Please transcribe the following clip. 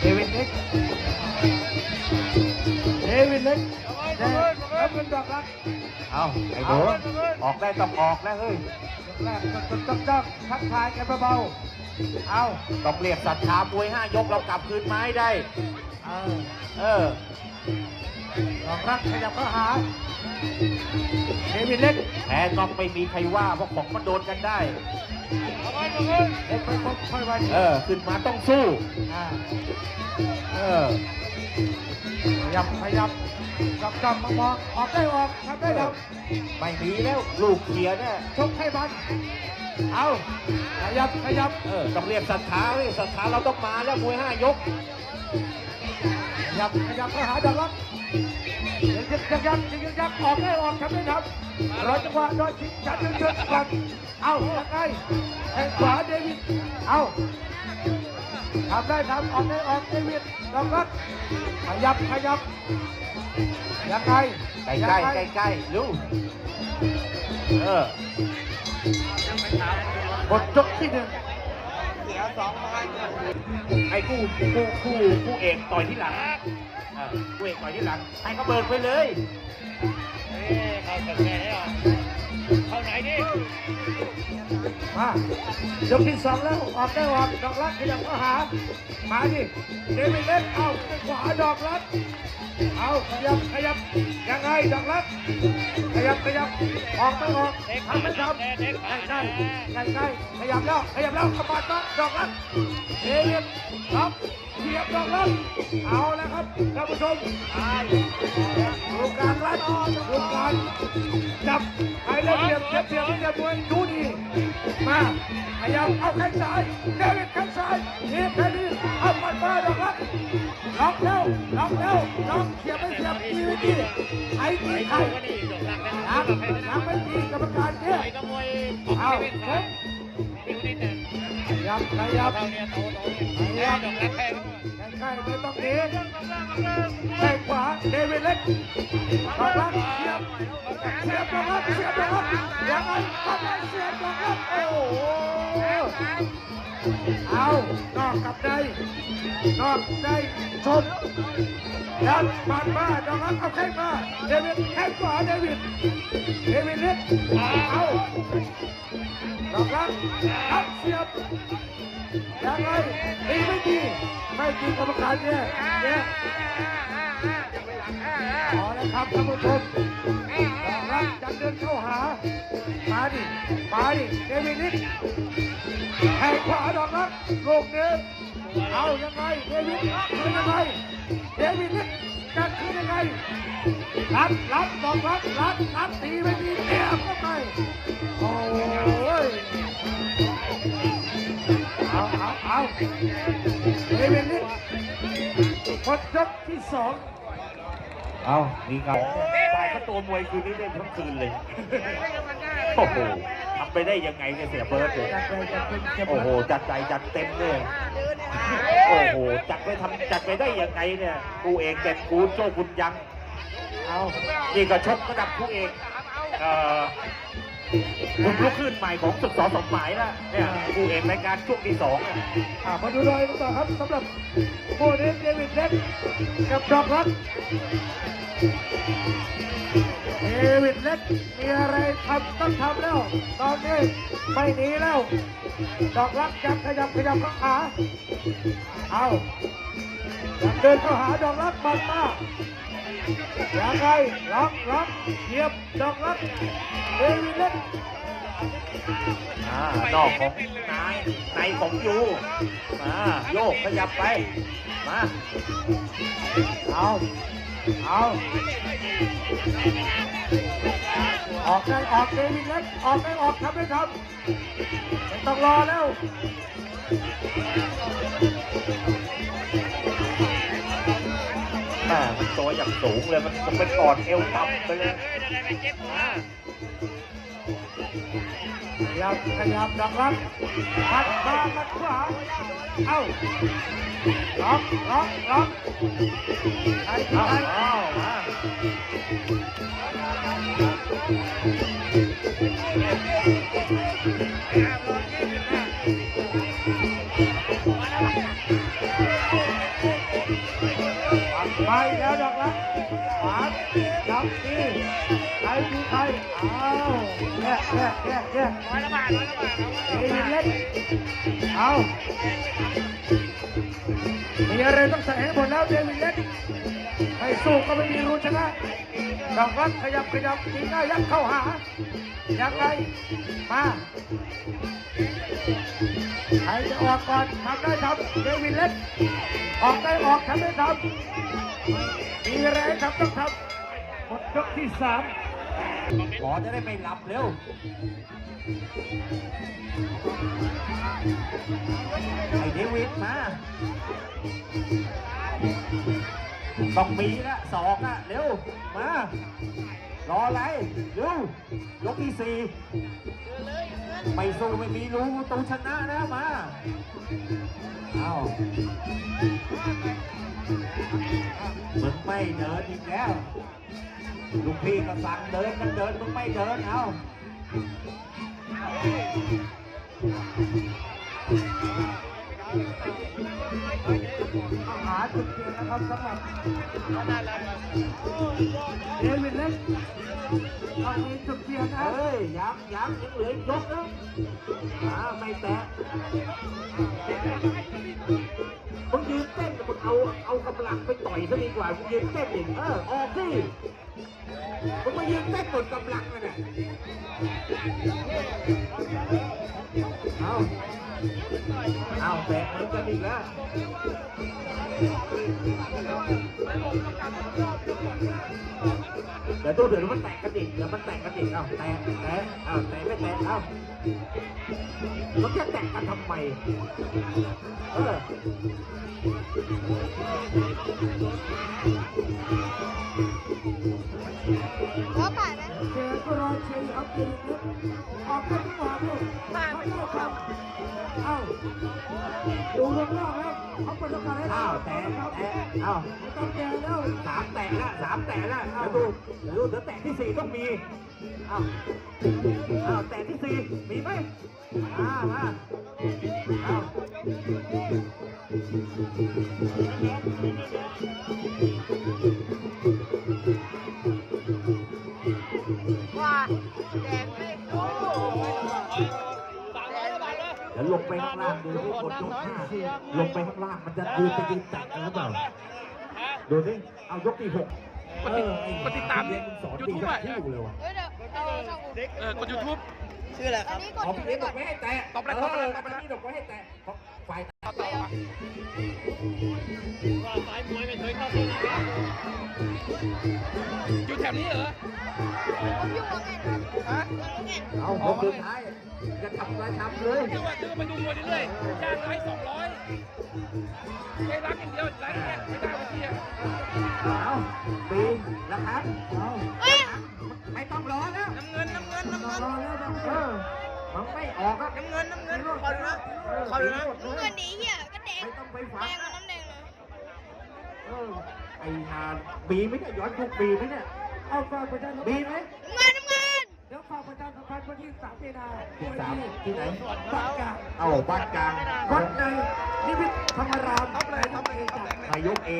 เดวิดเล็กเดวิดเล็กแดงน้ำเงินดอกรักเอาไอ้หนูออกได้ต้องออกแล้วเฮ้ยแรกจนต้องจ้องทักทายกันเบาๆเอาต้องเรียกศรัทธามวยห้ายกเรากลับคืนไม้ได้ เออ เออ ดอกรักขยับเข้าหาเดวิดเล็กแพ้ต้องไม่มีใครว่าเพราะของมันโดนกันได้เล็กไปพบค่อยวันเออขึ้นมาต้องสู้อ่าเออขยับขยับจับจับมามองออกได้ออกทำได้ทไม่มีแล้วลูกเขียเนี่ยำชกให้มันเอาขยับขยับเออต้องเรียกศรัทธาเว้ยศรัทธาเราต้องมาแล้วมวยห้ายกข ยับขยับเข้าหาดอกรักยังยึกยักยักยังยึกยักออกได้ออกทำได้ทำรอจังหวะรอชิงชันยืนยืนก่อนเอายังไงแทงขวาเดวิดเอาทำได้ทำออกได้ออกเดวิดดอกรักขยับขยับยังไงใกล้ใกล้ใกล้ใกล้ๆลูกเออบทยกที่หนึ่ง ไอ้คู่คู่คู่คู่เอกต่อยที่หลังเออคู่เอกต่อยที่หลัง ให้เขาเบิกไปเลยมายกที่สองแล้วออกได้ออกดอกรักขยับเข้าหามาดิเดวิดเล็กเอาขวาดอกรักเอาขยับขยับ ยังไงดอกรักขยับขยับออกไม่ออกทำไม่ทำใกล้ใกล้ใกล้ใกล้ขยับแล้วขยับแล้วกระบาดมาดอกรักเดวิดครับเสียบดอกรักเอาแล้วครับท่านผู้ชมดูการรัดดูการจับใครได้เปรียบเสียเปรียบเสียมวยดูดีมาขยับเอาแข้งซ้ายเดวิดแข้งซ้ายเทียบแค่นี้เอามันมาดอกรักล็อกแล้วล็อกแล้วล็อกเสียบไม่เสียบตีดีไอ้ตีใครยังยังไม่ตีกรรมการเนี่ยเอาเฮ้ยขยับขยับขยับใกล้ๆไม่ต้องหนีแข้งขวาเดวิดเล็กล็อกลักเสียบเสียบล็อกลักเสียบล็อกลักยังไงเข้าไปเสียบล็อกลักโอ้โห เอานอกกับในนอกในชนยัดปัดมาดอกรักเอาแข้งมาเดวิดแข้งขวาเดวิดเดวิดเล็กเอาดอกรักรับเสียบยังไงตีไม่ดีไม่ดีกรรมการเนี่ยเนี่ยขอแล้วครับท่านผู้ชม ดอกรักจะเดินเข้าหา มาดิ มาดิ เดวิดเล็กแข้งขวาดอกรักลูกนี้เอายังไง เดวิดเป็นยังไง เดวิดเล็กจะคือยังไง รับรับบอกรับรับรับตีไม่ดีเตียบเข้าไป โอ้ย เอาเอาเอาเดวิดเล็กหมดยกที่สอง เอานี่ครับตายก็ตัวมวยคืนนี้เล่นทั้งคืนเลย โอ้โหทำไปได้ยังไงเนี่ยเสียเบิร์ดเลยจัดไปจัดเป็นเก็บโอ้โห จัดใจจัดเต็มเลยโอ้โห จัดไปทำจัดไปได้ยังไงเนี่ย กูเอกเจ็ดคูณโจ้คุณยัง เอานี่ก็ชกระดับคู่เอกเอ่อ คุณลูกขึ้นใหม่ของศึกสอสมหมายแล้วเนี่ยคู่เอกรายการช่วงที่สองอะอ่ามาดูเลยกันต่อครับสำหรับโบเดนเดวิดเล็กกับดอกรักเดวิดเล็กมีอะไรทำต้องทำแล้ว ตอนนี้ไม่หนีแล้ว ดอกรักจับขยับขยับเข้าหาเอาเดินเข้าหาดอกรักบันมา ยังไงล็อกล็อกเหยียบดอกรักเดวิดเล็กอ่านอกของนายในของยูมาโยกขยับไป มาเอาเอาออกได้ออกเดวิดเล็กออกได้ออกทำได้ทำไม่ต้องรอแล้วแม่มันตัวอย่างสูงเลยมันมันเป็นกอดเอวต่ำไปเลยขยับขยับดักรับหัดมาหัดขวาเอ้าล็อกล็อกล็อกใครที่เอาเอามา ไปแล้วดอกละขวาจับดีใครคือใครเอาแยกแยกแยกแยกร้อยละบาทร้อยละบาทเอวินเล็กเอามีอะไรต้องใส่หมดแล้วเดวินเล็กไม่สู้ก็ไม่มีรู้ชนะดอกรักขยับขยับตีหน้ายักเข้าหายังไงมาใครจะออกก่อนทำได้ทำเดวินเล็กออกได้ออกทำได้ทำ มีอะไรให้ทำต้องทำหมดยกที่สามหมอจะได้ไม่หลับเร็วไอ้เดวิดมาต้องมีละสองอะเร็ว มารออะไรเร็วยกที่สี่ไม่สู้ไม่มีรู้ตูชนะนะมา เอา มึงไม่เดินอีกแล้ว ลูกพี่ก็สั่งเดินกันเดินมึงไม่เดินเอาอาหาจุดเปลี่ยนนะครับสำหรับเดวิดเล็กเอามีจุดเปลี่ยนนะเฮ้ยยังยังยังเหลือยกนึงอ่าไม่แตะ เอาเอากำลังไปต่อยซะดีกว่ามึงยืนเต้นเองเออออกสิมึงมายืนเต้นหมดกำลังเลยเนี่ยเอาเอาแตะมันกันอีกแล้วเดี๋ยวตู้เดี๋ยวมันแตกกระดิกเดี๋ยวมันแตกกระดิกเอ้าแตกแตกเอ้าแตกไม่แตกเอ้ามันจะแตกกันทำไมเออหัวป่าไหมเจอก็รอเชียร์เอาเดวิดเล็กออกกันทุกหวานเลยมาไม่ต้องทำ อ้าดูรอบๆแล้วเขาเปิดโอกาสให้เราอ้าวแตกแตกเอ้าไม่ต้องแกแล้วสามแตกละสามแตกละเดี๋ยวดูเดี๋ยวดูเดี๋ยวแตกที่สี่ต้องมีเอ้าเอ้าแตกที่สี่มีไหมอ่ามาเอ้าว่ ดี๋ยวลงไปข้างล่างดูที่กดยกห้าลงไปข้างล่างมันจะดูไปยืนแตกกันหรือเปล่าดูสิเอายกที่หกกดติดกดติดตามเรียนสอนดี YouTube ทั้อะงคู่เลยว่ะเฮ้ยเดี๋ยวเอาช่องกูเออกด YouTube อันนี้กดเอาอยู่พี่ไว้เลี้ยงก่บออนกไม่ให้แตะตบเลยเอตบเลยอตบเลยพี่บอกไม่ให้แตะเพราะฝ่ายต่อต่ออะอยู่แถวนี้เหรอผมอยู่แล้วไงฮะแเอาผมสุดท้ายจะทำอะไรทำเลยคือว่าคือมาดูมวยเรื่อยๆจ้างร้อยสองร้อยไม่รักอย่างเดียวรักเนี่ยไม่ได้วันที่อะเอาปีแล้วครับเอาไม่ต้องรอแล้วน้ำเงินน้ำเงินน้ำเงินรอแล้วนะเออมันไม่ออกครับน้ำเงินน้ำเงินขอดูนะขอดูนะน้ำเงินหนีเหี้ยก็แดงแดงกับน้ำแดงนะเออไอ้นานบีไมเนี่ยย้อนยุคบีไหมเนี่ย เอาฝากประชาสัมพับีนธ์ไหมน้ำเงินน้ำเงินเดี๋ยวฝากประชาสัมพันธ์วันที่สามมีนาที่สามที่ไหนบ้านกลางเอาบ้านกลางวัดในนิมิตธรรมรามครับเลยครับนายกเอ